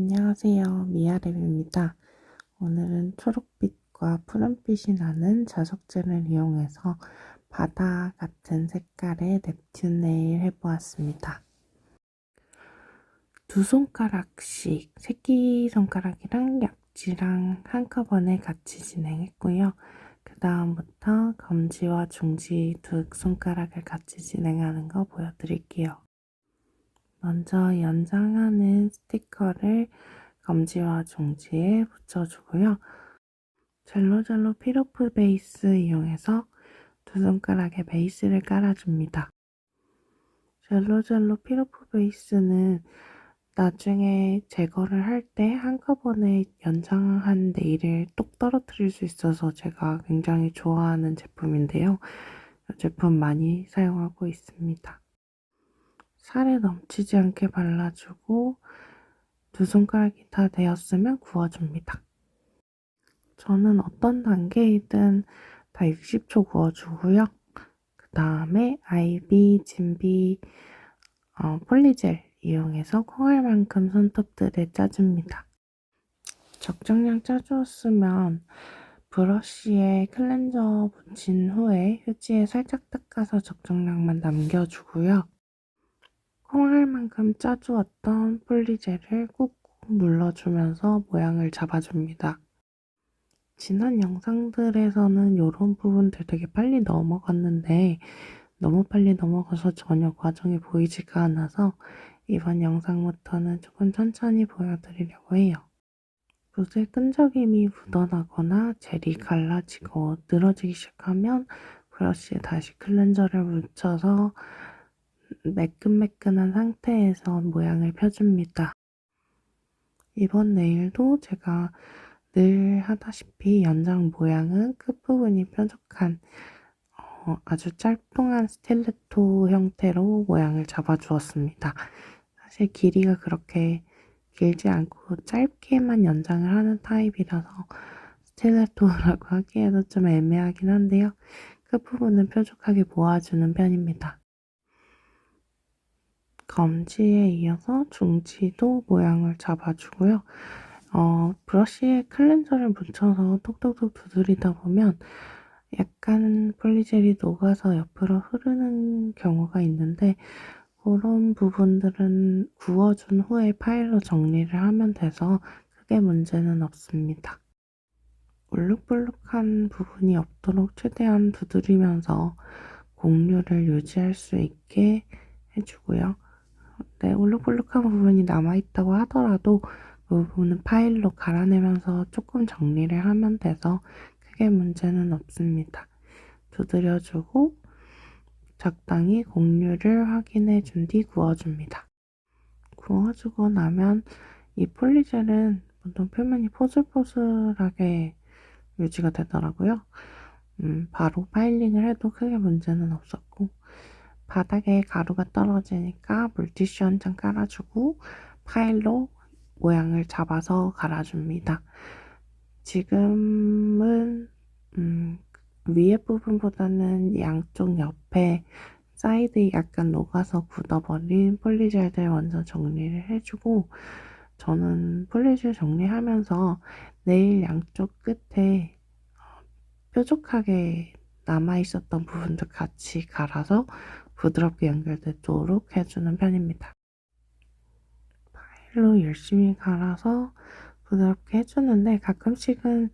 안녕하세요. 미아랩입니다. 오늘은 초록빛과 푸른빛이 나는 자석제를 이용해서 바다 같은 색깔의 넵튠 네일 해보았습니다. 두 손가락씩 새끼 손가락이랑 약지랑 한꺼번에 같이 진행했고요. 그 다음부터 검지와 중지 두 손가락을 같이 진행하는 거 보여드릴게요. 먼저 연장하는 스티커를 검지와 중지에 붙여주고요. 젤로젤로 피로프 베이스 이용해서 두 손가락에 베이스를 깔아줍니다. 젤로젤로 피로프 베이스는 나중에 제거를 할 때 한꺼번에 연장한 네일을 똑 떨어뜨릴 수 있어서 제가 굉장히 좋아하는 제품인데요. 이 제품 많이 사용하고 있습니다. 살에 넘치지 않게 발라주고 두 손가락이 다 되었으면 구워줍니다. 저는 어떤 단계이든 다 60초 구워주고요. 그 다음에 아이비, 진비, 어, 폴리젤 이용해서 콩알만큼 손톱들을 짜줍니다. 적정량 짜주었으면 브러쉬에 클렌저 붙인 후에 휴지에 살짝 닦아서 적정량만 남겨주고요. 콩알 만큼 짜주었던 폴리젤을 꾹꾹 눌러주면서 모양을 잡아줍니다. 지난 영상들에서는 이런 부분들 되게 빨리 넘어갔는데 너무 빨리 넘어가서 전혀 과정이 보이지가 않아서 이번 영상부터는 조금 천천히 보여드리려고 해요. 붓의 끈적임이 묻어나거나 젤이 갈라지고 늘어지기 시작하면 브러쉬에 다시 클렌저를 묻혀서 매끈매끈한 상태에서 모양을 펴줍니다. 이번 네일도 제가 늘 하다시피 연장 모양은 끝부분이 뾰족한 어, 아주 짤뚱한 스틸레토 형태로 모양을 잡아주었습니다. 사실 길이가 그렇게 길지 않고 짧게만 연장을 하는 타입이라서 스틸레토라고 하기에도 좀 애매하긴 한데요. 끝부분은 뾰족하게 모아주는 편입니다. 검지에 이어서 중지도 모양을 잡아주고요. 어, 브러쉬에 클렌저를 묻혀서 톡톡톡 두드리다 보면 약간 폴리젤이 녹아서 옆으로 흐르는 경우가 있는데 그런 부분들은 구워준 후에 파일로 정리를 하면 돼서 크게 문제는 없습니다. 울룩불룩한 부분이 없도록 최대한 두드리면서 공률을 유지할 수 있게 해주고요. 네, 울룩불룩한 부분이 남아있다고 하더라도 그 부분은 파일로 갈아내면서 조금 정리를 하면 돼서 크게 문제는 없습니다. 두드려주고 적당히 공률을 확인해 준 뒤 구워줍니다. 구워주고 나면 이 폴리젤은 보통 표면이 포슬포슬하게 유지가 되더라고요. 음, 바로 파일링을 해도 크게 문제는 없었고 바닥에 가루가 떨어지니까 물티슈 한 장 깔아주고 파일로 모양을 잡아서 갈아줍니다. 지금은 음, 위에 부분보다는 양쪽 옆에 사이드 약간 녹아서 굳어버린 폴리젤들 먼저 정리를 해주고 저는 폴리젤 정리하면서 네일 양쪽 끝에 어, 뾰족하게 남아 있었던 부분도 같이 갈아서 부드럽게 연결되도록 해주는 편입니다. 파일로 열심히 갈아서 부드럽게 해주는데 가끔씩은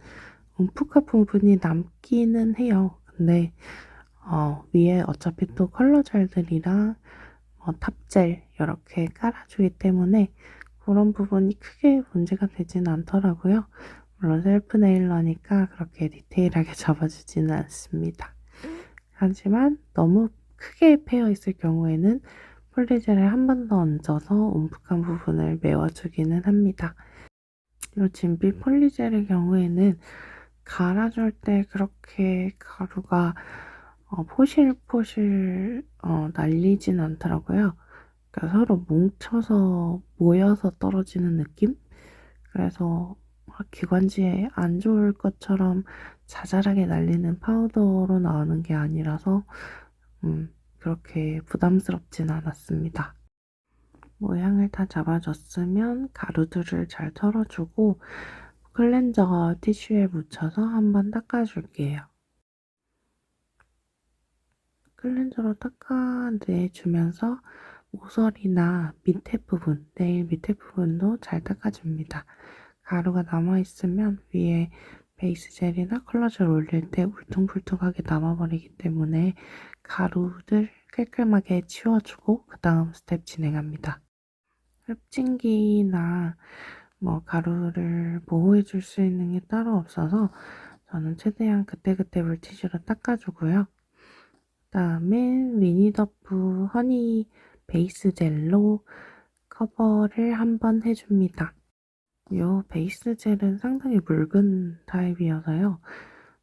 움푹한 부분이 남기는 해요. 근데 어, 위에 어차피 또 컬러 젤들이랑 어, 탑젤 이렇게 깔아주기 때문에 그런 부분이 크게 문제가 되진 않더라고요. 물론 셀프 네일러니까 그렇게 디테일하게 잡아주지는 않습니다. 하지만 너무 크게 패여 있을 경우에는 폴리젤을 한 번 더 얹어서 움푹한 부분을 메워주기는 합니다. 이 진비 폴리젤의 경우에는 갈아줄 때 그렇게 가루가 어, 포실포실 어, 날리진 않더라고요. 그러니까 서로 뭉쳐서 모여서 떨어지는 느낌? 그래서 기관지에 안 좋을 것처럼 자잘하게 날리는 파우더로 나오는 게 아니라서 음, 그렇게 부담스럽진 않았습니다. 모양을 다 잡아줬으면 가루들을 잘 털어주고 클렌저 티슈에 묻혀서 한번 닦아줄게요. 클렌저로 닦아내주면서 모서리나 밑에 부분, 네일 밑에 부분도 잘 닦아줍니다. 가루가 남아있으면 위에 베이스 젤이나 컬러 젤 올릴 때 울퉁불퉁하게 남아버리기 때문에 가루들 깔끔하게 치워주고 그 다음 스텝 진행합니다. 흡진기나 뭐 가루를 보호해줄 수 있는 게 따로 없어서 저는 최대한 그때그때 물티슈로 닦아주고요. 그 다음에 위니더프 허니 베이스 젤로 커버를 한번 해줍니다. 이 베이스 젤은 상당히 묽은 타입이어서요.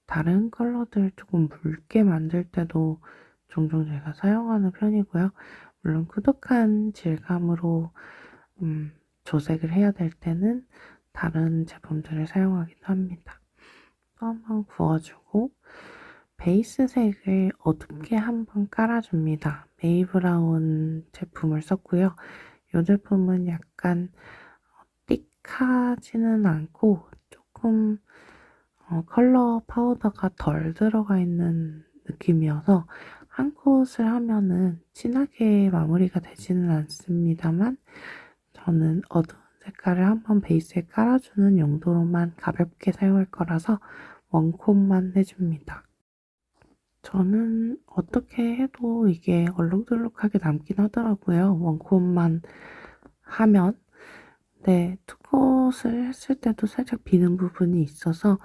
다른 컬러들 조금 묽게 만들 때도 종종 제가 사용하는 편이고요. 물론 꾸덕한 질감으로 음, 조색을 해야 될 때는 다른 제품들을 사용하기도 합니다. 또 한번 구워주고 베이스 색을 어둡게 한번 깔아줍니다. 메이브라운 제품을 썼고요. 이 제품은 약간 띡하지는 않고 조금 어, 컬러 파우더가 덜 들어가 있는 느낌이어서 한 콧을 하면은 진하게 마무리가 되지는 않습니다만 저는 어두운 색깔을 한번 베이스에 깔아주는 용도로만 가볍게 사용할 거라서 원콧만 해줍니다. 저는 어떻게 해도 이게 얼룩덜룩하게 남긴 하더라고요. 원콧만 하면. 네, 투콧을 했을 때도 살짝 비는 부분이 있어서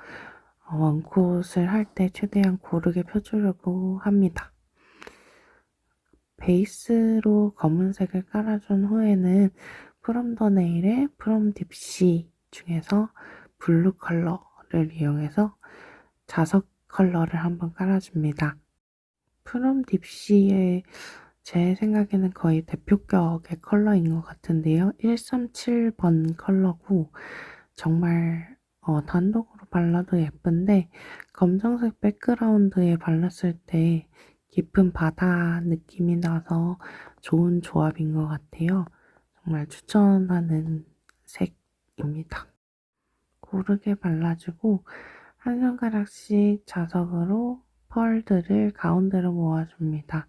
원콧을 할 때 최대한 고르게 펴주려고 합니다. 베이스로 검은색을 깔아준 후에는 프롬 더 네일의 프롬 딥시 중에서 블루 컬러를 이용해서 자석 컬러를 한번 깔아줍니다. 프롬 딥시의 제 생각에는 거의 대표격의 컬러인 것 같은데요. 137번 컬러고 정말 어, 단독으로 발라도 예쁜데 검정색 백그라운드에 발랐을 때 깊은 바다 느낌이 나서 좋은 조합인 것 같아요. 정말 추천하는 색입니다. 고르게 발라주고 한 손가락씩 자석으로 펄들을 가운데로 모아줍니다.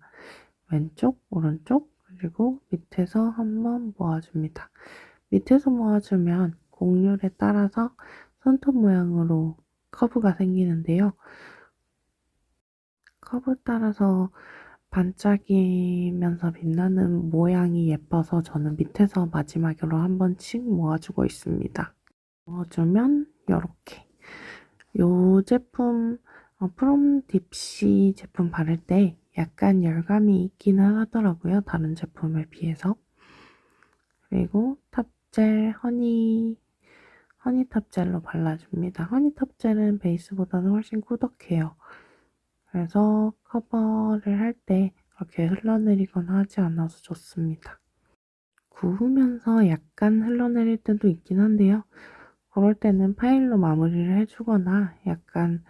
왼쪽, 오른쪽, 그리고 밑에서 한번 모아줍니다. 밑에서 모아주면 곡률에 따라서 손톱 모양으로 커브가 생기는데요. 커브 따라서 반짝이면서 빛나는 모양이 예뻐서 저는 밑에서 마지막으로 한 번씩 모아주고 있습니다. 모아주면 이렇게 이 제품 어, 프롬 딥시 제품 바를 때 약간 열감이 있기는 하더라고요. 다른 제품에 비해서. 그리고 탑젤 허니 허니 탑젤로 발라줍니다. 허니 탑젤은 베이스보다는 훨씬 꾸덕해요. 그래서 커버를 할 때 그렇게 흘러내리거나 하지 않아서 좋습니다. 구우면서 약간 흘러내릴 때도 있긴 한데요. 그럴 때는 파일로 마무리를 해주거나 약간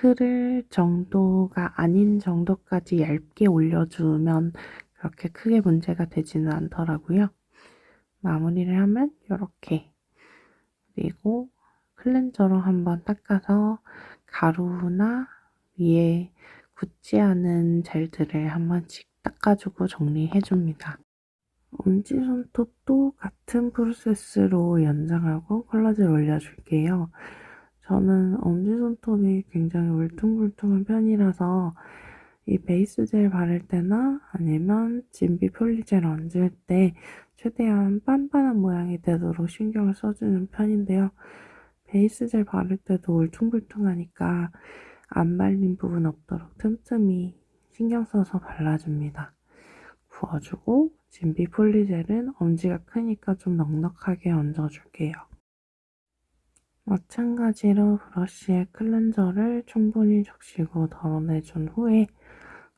흐를 정도가 아닌 정도까지 얇게 올려주면 그렇게 크게 문제가 되지는 않더라고요. 마무리를 하면 이렇게 그리고 클렌저로 한번 닦아서 가루나 위에 굳지 않은 젤들을 한 번씩 닦아주고 정리해줍니다. 엄지 손톱도 같은 프로세스로 연장하고 컬러젤 올려줄게요. 저는 엄지손톱이 굉장히 울퉁불퉁한 편이라서 이 베이스 젤 바를 때나 아니면 진비 폴리젤 얹을 때 최대한 빤빤한 모양이 되도록 신경을 써주는 편인데요. 베이스 젤 바를 때도 울퉁불퉁하니까 안 말린 부분 없도록 틈틈이 신경 써서 발라줍니다. 부어주고 진비 폴리젤은 엄지가 크니까 좀 넉넉하게 얹어줄게요. 마찬가지로 브러쉬에 클렌저를 충분히 적시고 덜어내준 후에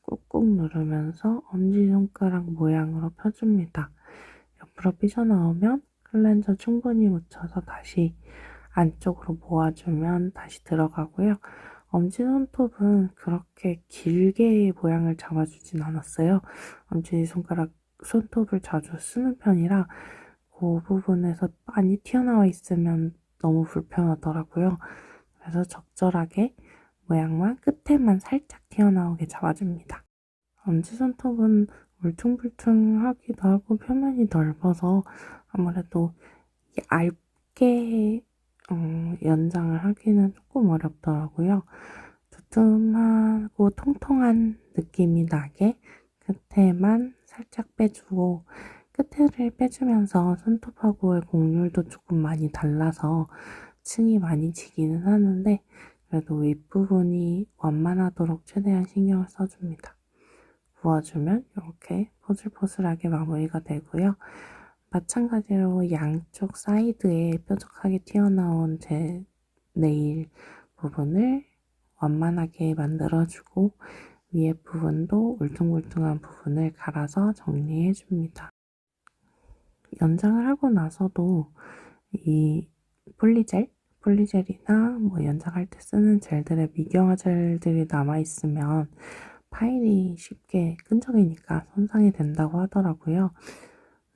꾹꾹 누르면서 엄지손가락 모양으로 펴줍니다. 옆으로 삐져나오면 클렌저 충분히 묻혀서 다시 안쪽으로 모아주면 다시 들어가고요. 엄지손톱은 그렇게 길게 모양을 잡아주진 않았어요. 엄지손가락 손톱을 자주 쓰는 편이라 그 부분에서 많이 튀어나와 있으면 너무 불편하더라고요. 그래서 적절하게 모양만 끝에만 살짝 튀어나오게 잡아줍니다. 엄지 손톱은 울퉁불퉁하기도 하고 표면이 넓어서 아무래도 얇게 어, 연장을 하기는 조금 어렵더라고요. 두툼하고 통통한 느낌이 나게 끝에만 살짝 빼주고 끝에를 빼주면서 손톱하고의 곡률도 조금 많이 달라서 층이 많이 지기는 하는데 그래도 윗부분이 완만하도록 최대한 신경을 써줍니다. 부어주면 이렇게 포슬포슬하게 마무리가 되고요. 마찬가지로 양쪽 사이드에 뾰족하게 튀어나온 제 네일 부분을 완만하게 만들어주고 위에 부분도 울퉁불퉁한 부분을 갈아서 정리해줍니다. 연장을 하고 나서도 이 폴리젤, 폴리젤이나 뭐 연장할 때 쓰는 젤들의 미경화 젤들이 남아있으면 파일이 쉽게 끈적이니까 손상이 된다고 하더라고요.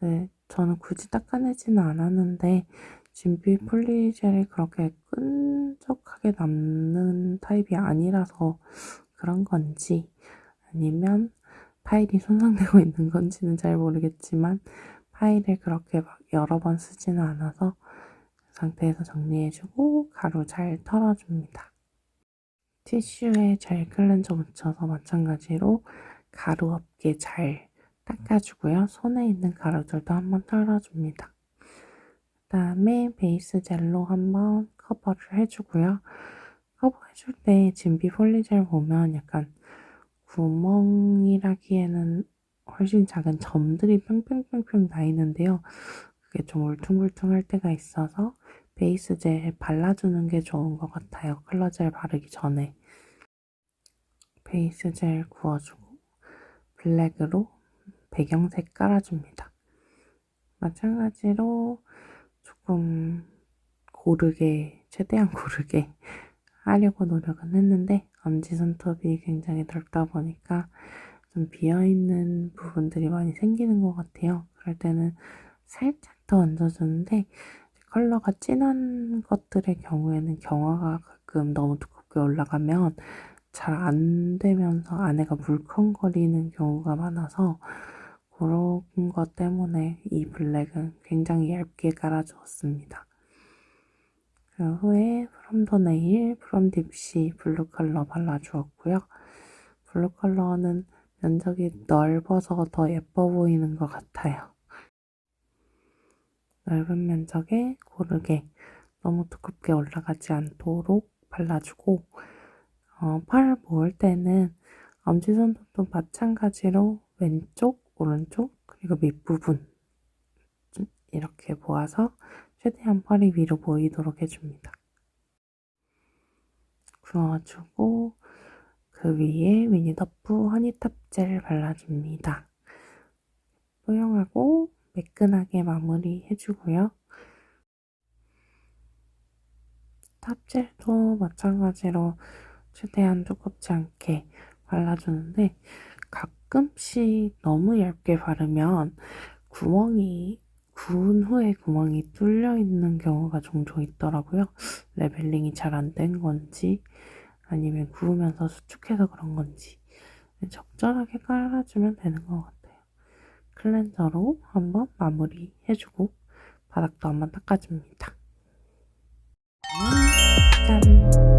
네, 저는 굳이 닦아내지는 않았는데 진비 폴리젤이 그렇게 끈적하게 남는 타입이 아니라서 그런 건지 아니면 파일이 손상되고 있는 건지는 잘 모르겠지만 파일을 그렇게 막 여러 번 쓰지는 않아서 그 상태에서 정리해주고 가루 잘 털어줍니다. 티슈에 젤 클렌저 묻혀서 마찬가지로 가루 없게 잘 닦아주고요. 손에 있는 가루들도 한번 털어줍니다. 그 다음에 베이스 젤로 한번 커버를 해주고요. 커버해줄 때 진비 폴리젤 보면 약간 구멍이라기에는 훨씬 작은 점들이 뿅뿅뿅뿅 나 있는데요. 그게 좀 울퉁불퉁할 때가 있어서 베이스 젤 발라주는 게 좋은 것 같아요. 컬러 젤 바르기 전에. 베이스 젤 구워주고 블랙으로 배경색 깔아줍니다. 마찬가지로 조금 고르게, 최대한 고르게 하려고 노력은 했는데 엄지 손톱이 굉장히 넓다 보니까 좀 비어있는 부분들이 많이 생기는 것 같아요. 그럴 때는 살짝 더 얹어주는데 컬러가 진한 것들의 경우에는 경화가 가끔 너무 두껍게 올라가면 잘 안 되면서 안에가 물컹거리는 경우가 많아서 그런 것 때문에 이 블랙은 굉장히 얇게 깔아주었습니다. 그 후에 프롬 더 네일, 프롬 딥시 블루 컬러 발라주었고요. 블루 컬러는 면적이 넓어서 더 예뻐 보이는 것 같아요. 넓은 면적에 고르게 너무 두껍게 올라가지 않도록 발라주고 어, 팔 모을 때는 엄지손톱도 마찬가지로 왼쪽, 오른쪽, 그리고 밑부분 이렇게 모아서 최대한 팔이 위로 보이도록 해줍니다. 구워주고 그 위에 미니더프 허니탑 젤 발라줍니다. 뽀용하고 매끈하게 마무리 해주고요. 탑젤도 마찬가지로 최대한 두껍지 않게 발라주는데 가끔씩 너무 얇게 바르면 구멍이 구운 후에 구멍이 뚫려 있는 경우가 종종 있더라고요. 레벨링이 잘 안 된 건지 아니면 구우면서 수축해서 그런 건지 적절하게 깔아주면 되는 것 같아요. 클렌저로 한번 마무리 해주고 바닥도 한번 닦아줍니다. 짠!